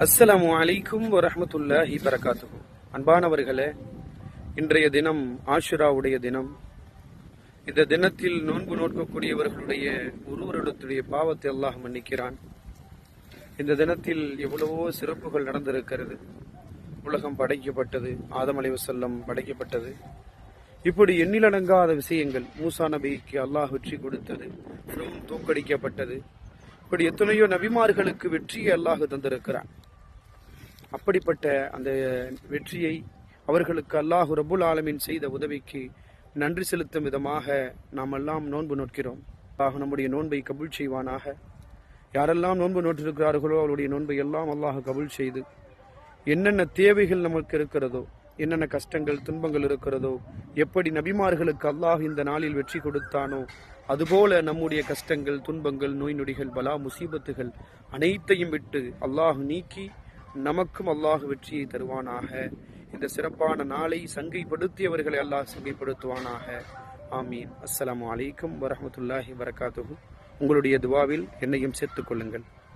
அஸ்ஸலாம் அலைக்கும் வரமத்துல்லா இபரகாத்து அன்பானவர்களே இன்றைய தினம் ஆஷுராவுடைய தினம். இந்த தினத்தில் நோன்பு நோக்கக்கூடியவர்களுடைய ஒருவரிடத்துடைய பாவத்தை அல்லாஹ் மன்னிக்கிறான். இந்த தினத்தில் எவ்வளவோ சிறப்புகள் நடந்திருக்கிறது. உலகம் படைக்கப்பட்டது ஆதம் அலைவசல்லம் படைக்கப்பட்டது. இப்படி எண்ணிலடங்காத விஷயங்கள் மூசா நபிக்கு அல்லாஹ் வெற்றி கொடுத்தது ஃபிரௌன் இப்படி எத்தனையோ நபிமார்களுக்கு வெற்றியை அல்லாஹ் தந்திருக்கிறான். அப்படிப்பட்ட அந்த வெற்றியை அவர்களுக்கு அல்லாஹ் ரபுல் ஆலமீன் செய்த உதவிக்கு நன்றி செலுத்தும் விதமாக நாம் எல்லாம் நோன்பு நோக்கிறோம். அல்லாஹ் நம்முடைய நோன்பை கபுல் செய்வானாக. யாரெல்லாம் நோன்பு நோட்டிருக்கிறார்களோ அவருடைய நோன்பை எல்லாம் அல்லாஹ் கபூல் செய்து என்னென்ன தேவைகள் நமக்கு இருக்கிறதோ என்னென்ன கஷ்டங்கள் துன்பங்கள் இருக்கிறதோ எப்படி நபிமார்களுக்கு அல்லாஹ் இந்த நாளில் வெற்றி கொடுத்தானோ அதுபோல நம்முடைய கஷ்டங்கள் துன்பங்கள் நோய் நொடிகள் பலா முசீபத்துகள் அனைத்தையும் விட்டு அல்லாஹ் நீக்கி நமக்கும் அல்லாஹ் வெற்றியை தருவானாக. இந்த சிறப்பான நாளை சங்கைப்படுத்தியவர்களை அல்லாஹ் சங்கைப்படுத்துவானாக. ஆமீன். அஸ்லாம் அலைக்கும் வரமத்துல்லாஹி வரகாத்துகு உங்களுடைய துவாவில் என்னையும் சேர்த்துக் கொள்ளுங்கள்.